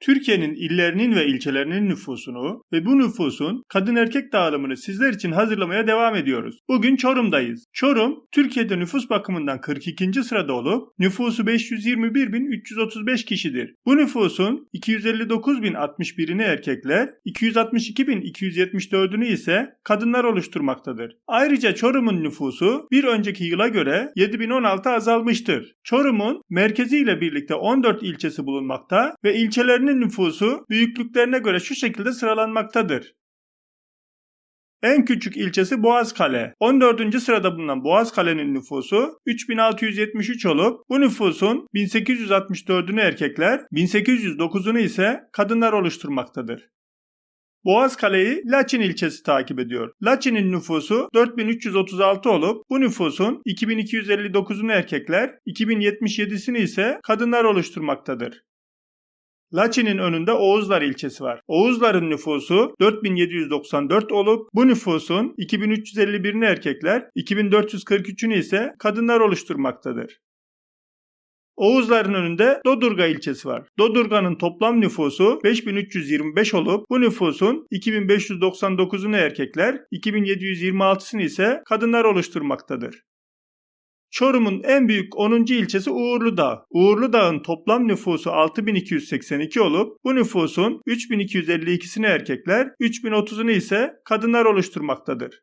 Türkiye'nin illerinin ve ilçelerinin nüfusunu ve bu nüfusun kadın erkek dağılımını sizler için hazırlamaya devam ediyoruz. Bugün Çorum'dayız. Çorum, Türkiye'de nüfus bakımından 42. sırada olup nüfusu 521.335 kişidir. Bu nüfusun 259.061'ini erkekler, 262.274'ünü ise kadınlar oluşturmaktadır. Ayrıca Çorum'un nüfusu bir önceki yıla göre 7016 azalmıştır. Çorum'un merkezi ile birlikte 14 ilçesi bulunmakta ve ilçelerinin nüfusu büyüklüklerine göre şu şekilde sıralanmaktadır. En küçük ilçesi Boğazkale. 14. sırada bulunan Boğazkale'nin nüfusu 3673 olup bu nüfusun 1864'ünü erkekler, 1809'unu ise kadınlar oluşturmaktadır. Boğazkale'yi Laçin ilçesi takip ediyor. Laçin'in nüfusu 4336 olup bu nüfusun 2259'unu erkekler, 2077'sini ise kadınlar oluşturmaktadır. Laçin'in önünde Oğuzlar ilçesi var. Oğuzlar'ın nüfusu 4794 olup bu nüfusun 2351'ini erkekler, 2443'ünü ise kadınlar oluşturmaktadır. Oğuzların önünde Dodurga ilçesi var. Dodurga'nın toplam nüfusu 5325 olup bu nüfusun 2599'unu erkekler, 2726'sını ise kadınlar oluşturmaktadır. Çorum'un en büyük 10. ilçesi Uğurlu Dağ. Uğurlu Dağ'ın toplam nüfusu 6282 olup bu nüfusun 3252'sini erkekler, 3030'unu ise kadınlar oluşturmaktadır.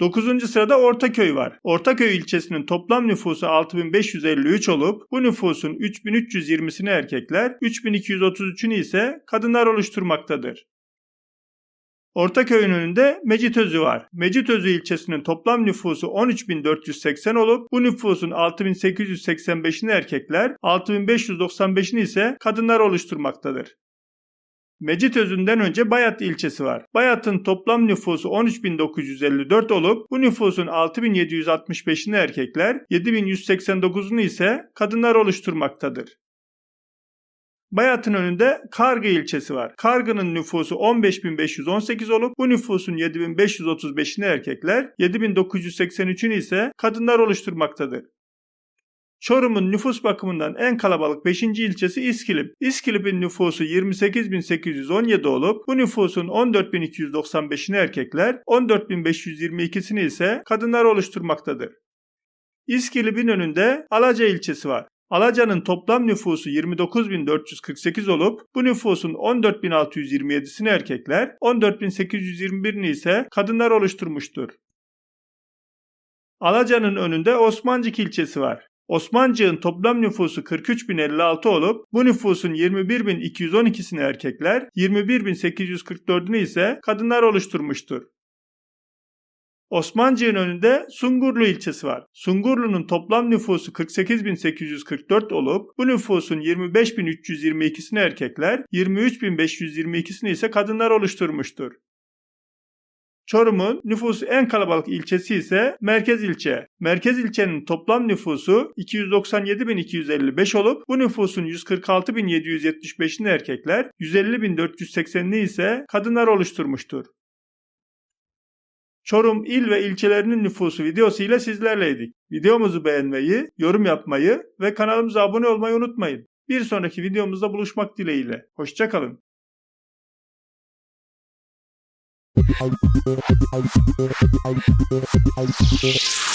9. sırada Ortaköy var. Ortaköy ilçesinin toplam nüfusu 6553 olup bu nüfusun 3320'sini erkekler, 3233'ünü ise kadınlar oluşturmaktadır. Ortaköy'ün önünde Mecitözü var. Mecitözü ilçesinin toplam nüfusu 13.480 olup bu nüfusun 6.885'ini erkekler, 6.595'ini ise kadınlar oluşturmaktadır. Mecitözü'nden önce Bayat ilçesi var. Bayat'ın toplam nüfusu 13.954 olup bu nüfusun 6.765'ini erkekler, 7.189'unu ise kadınlar oluşturmaktadır. Bayat'ın önünde Kargı ilçesi var. Kargı'nın nüfusu 15.518 olup bu nüfusun 7.535'ini erkekler, 7.983'ünü ise kadınlar oluşturmaktadır. Çorum'un nüfus bakımından en kalabalık 5. ilçesi İskilip. İskilip'in nüfusu 28.817 olup bu nüfusun 14.295'ini erkekler, 14.522'sini ise kadınlar oluşturmaktadır. İskilip'in önünde Alaca ilçesi var. Alaca'nın toplam nüfusu 29.448 olup bu nüfusun 14.627'sini erkekler, 14.821'ini ise kadınlar oluşturmuştur. Alaca'nın önünde Osmancık ilçesi var. Osmancık'ın toplam nüfusu 43.056 olup bu nüfusun 21.212'sini erkekler, 21.844'ünü ise kadınlar oluşturmuştur. Osmancık'ın önünde Sungurlu ilçesi var. Sungurlu'nun toplam nüfusu 48.844 olup bu nüfusun 25.322'sini erkekler, 23.522'sini ise kadınlar oluşturmuştur. Çorum'un nüfusu en kalabalık ilçesi ise Merkez ilçe. Merkez ilçenin toplam nüfusu 297.255 olup bu nüfusun 146.775'ini erkekler, 150.480'ini ise kadınlar oluşturmuştur. Çorum il ve ilçelerinin nüfusu videosu ile sizlerleydik. Videomuzu beğenmeyi, yorum yapmayı ve kanalımıza abone olmayı unutmayın. Bir sonraki videomuzda buluşmak dileğiyle. Hoşçakalın. You.